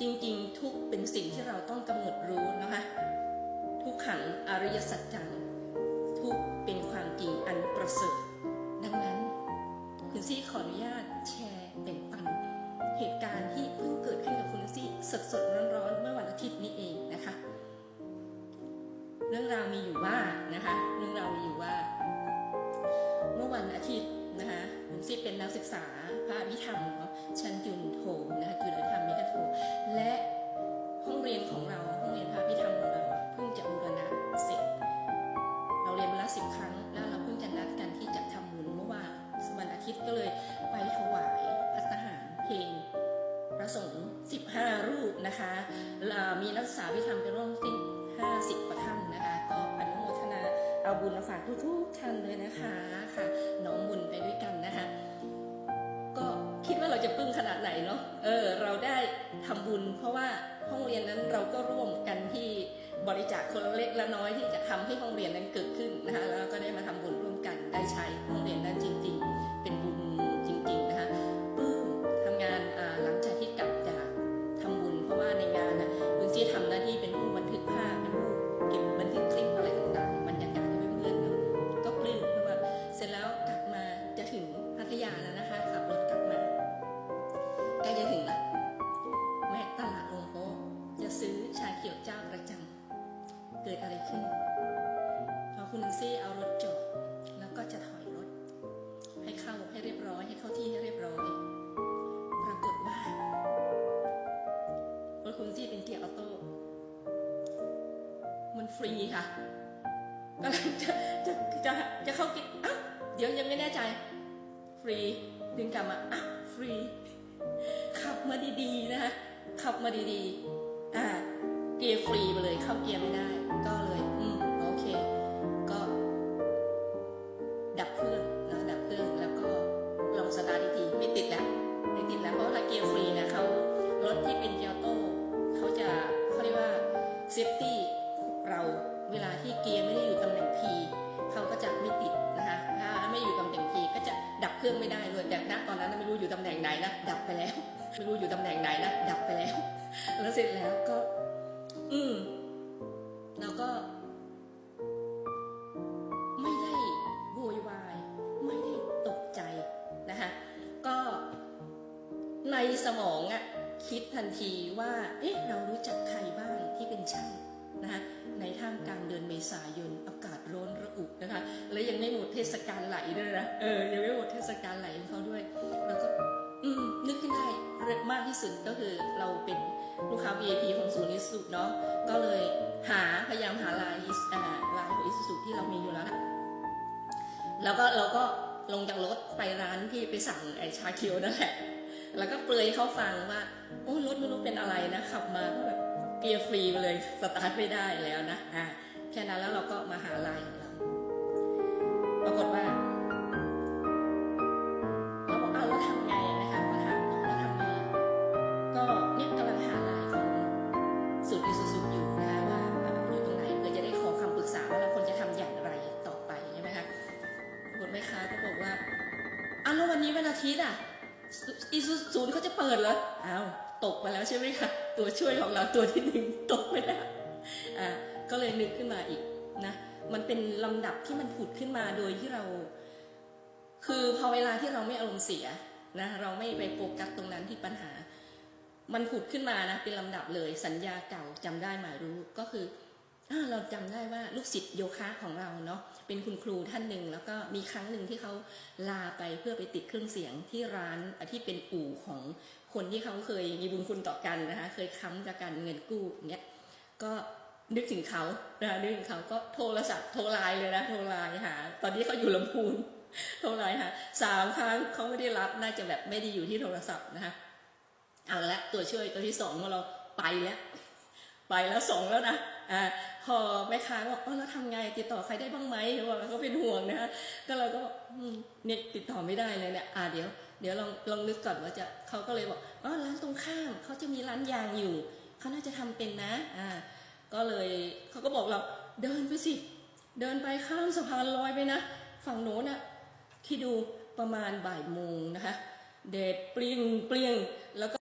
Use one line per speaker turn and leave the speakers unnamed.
จริงๆ ทุกเป็นสิ่งที่เราต้องกำหนดรู้นะคะทุกขังอริยสัจจังทุกเป็นความจริงอันประเสริฐ ดังนั้นคุณซี่ขออนุญาตแชร์แบ่งปัน เหตุการณ์ที่เพิ่งเกิดขึ้นกับคุณซี่สดๆร้อนๆเมื่อวันอาทิตย์นี้เองนะคะ เรื่องราวมีอยู่ว่านะคะ เรื่องราวมีอยู่ว่า เมื่อวันอาทิตย์นะคะคุณซี่เป็นนักศึกษาพระอภิธรรมเนาะชั้น สิบครั้ง แล้วเราเพิ่งจะนัดกันที่จะทำบุญเมื่อวานวันอาทิตย์ก็เลยไปถวายพัฒหารเพลงพระสงฆ์15รูปนะคะ มีนักศึกษาวิธรรมไปร่วมสิ้น50กว่าท่านนะคะ ก็อนุโมทนาเอาบุญมาฝากทุกๆท่านเลยนะคะค่ะน้องบุญไปด้วยกันนะคะ ก็คิดว่าเราจะปลื้มขนาดไหนเนาะเออ เราได้ทำบุญเพราะว่าห้องเรียนนั้นเราก็ร่วมกันที่ บริจาคคนเล็กและน้อยที่จะทำให้ห้องเรียนนั้นเกิดขึ้นนะคะแล้วก็ได้มาทำบุญร่วมกันได้ใช้ ดอะไรขึ้น พอคุณลุงซี่เอารถจอดแล้วก็จะถอยรถ ให้เข้าให้เรียบร้อยให้เข้าที่ให้เรียบร้อย ปรากฏว่ารถคุณลุงซี่เป็นเกียร์ออโต้มันฟรีค่ะกำลังจะจะจะจะเข้ากินอ้าวเดี๋ยวยังไม่แน่ใจ ฟรีดึงกลับมาอ้าวฟรี ขับมาดีๆนะคะขับมาดีๆอ่า เกียร์ฟรีไปเลยเข้าเกียร์ไม่ได้ ก็เลยอืมโอเค ก็ ดับเครื่องนะดับเครื่องแล้วก็ลองสตาร์ทอีกทีไม่ติดแล้วไม่ติดแล้วเพราะว่าถ้าเกียร์ฟรีนะเขารถที่เป็นเกียร์โต้เขาจะเขาเรียกว่าเซฟตี้เราเวลาที่เกียร์ไม่ได้อยู่ตำแหน่ง P เขาก็จะไม่ติดนะคะถ้าไม่อยู่ตำแหน่ง P ก็จะดับเครื่องไม่ได้เลยแต่ณตอนนั้นไม่รู้อยู่ตำแหน่งไหนนะดับไปแล้ว ไม่รู้อยู่ตำแหน่งไหนนะดับไปแล้ว แล้วเสร็จแล้วก็ อืมแล้วก็ ไม่ได้โวยวาย ไม่ได้ตกใจนะคะก็ในสมองอะคิดทันทีว่า เอ๊ะ เรารู้จักใครบ้างที่เป็นช่างนะคะในท่ามกลางเดือนเมษายนอากาศร้อนระอุนะคะ และยังไม่หมดเทศกาลไหลด้วยนะเออยังไม่หมดเทศกาลไหลของเขาด้วย แล้วก็ากที่สุดก็คือเราเป็นลูกค้า VIP ของศูนย์อิสุเนาะก็เลยหาพยายามหาลายอ่าลายของอิสุที่เรามีอยู่แล้วล่ะแล้วก็เราก็ลงจากรถไปร้านที่ไปสั่งไอชาเขียวนั่นแหละแล้วก็เปลยเขาฟังว่าโอ้รถไม่รู้เป็นอะไรนะขับมาก็แบบเกียร์ฟรีไปเลยสตาร์ทไม่ได้แล้วนะอ่าแค่นั้นแล้วเราก็มาหาลายของเราปรากฏว่า ทิตย์อะอิสุศูนย์เขาจะเปิดเหรออ้าวตกไปแล้วใช่ไหมคะตัวช่วยของเราตัวที่หนึ่งตกไปแล้วอ่าก็เลยนึกขึ้นมาอีกนะมันเป็นลำดับที่มันผุดขึ้นมาโดยที่เรา คือพอเวลาที่เราไม่อารมณ์เสียนะเราไม่ไปโฟกัสตรงนั้นที่ปัญหา มันผุดขึ้นมานะเป็นลำดับเลยสัญญาเก่าจำได้หมายรู้ก็คือ เราจำได้ว่าลูกศิษย์โยคะของเราเนาะเป็นคุณครูท่านหนึ่งแล้วก็มีครั้งหนึ่งที่เขาลาไปเพื่อไปติดเครื่องเสียงที่ร้านที่เป็นอู่ของคนที่เขาเคยมีบุญคุณต่อกันนะคะเคยค้ำจากการเงินกู้อย่างเงี้ยก็นึกถึงเขานะนึกถึงเขาก็โทรศัพท์โทรไลน์เลยนะโทรไลน์หาตอนนี้เขาอยู่ลำพูนโทรไลน์หาสามครั้งเขาไม่ได้รับน่าจะแบบไม่ได้อยู่ที่โทรศัพท์นะคะเอาละตัวช่วยตัวที่สองของเราไปแล้ว ไปแล้วสองแล้วนะอ่าพอแม่ค้าบอกเออแล้วทำไงติดต่อใครได้บ้างไหมเขาบอกเขาเป็นห่วงนะคะก็เราก็บอกอืมเนี่ยติดต่อไม่ได้เลยเนี่ยอ่าเดี๋ยวเดี๋ยวลองลองนึกก่อนว่าจะเขาก็เลยบอกอ๋อร้านตรงข้ามเขาจะมีร้านยางอยู่เขาน่าจะทำเป็นนะอ่าก็เลยเขาก็บอกเราเดินไปสิเดินไปข้ามสะพานลอยไปนะ ฝั่งโน้นน่ะที่ดูประมาณบ่ายโมงนะคะเดดเปรี้ยงเปรี้ยงแล้วก็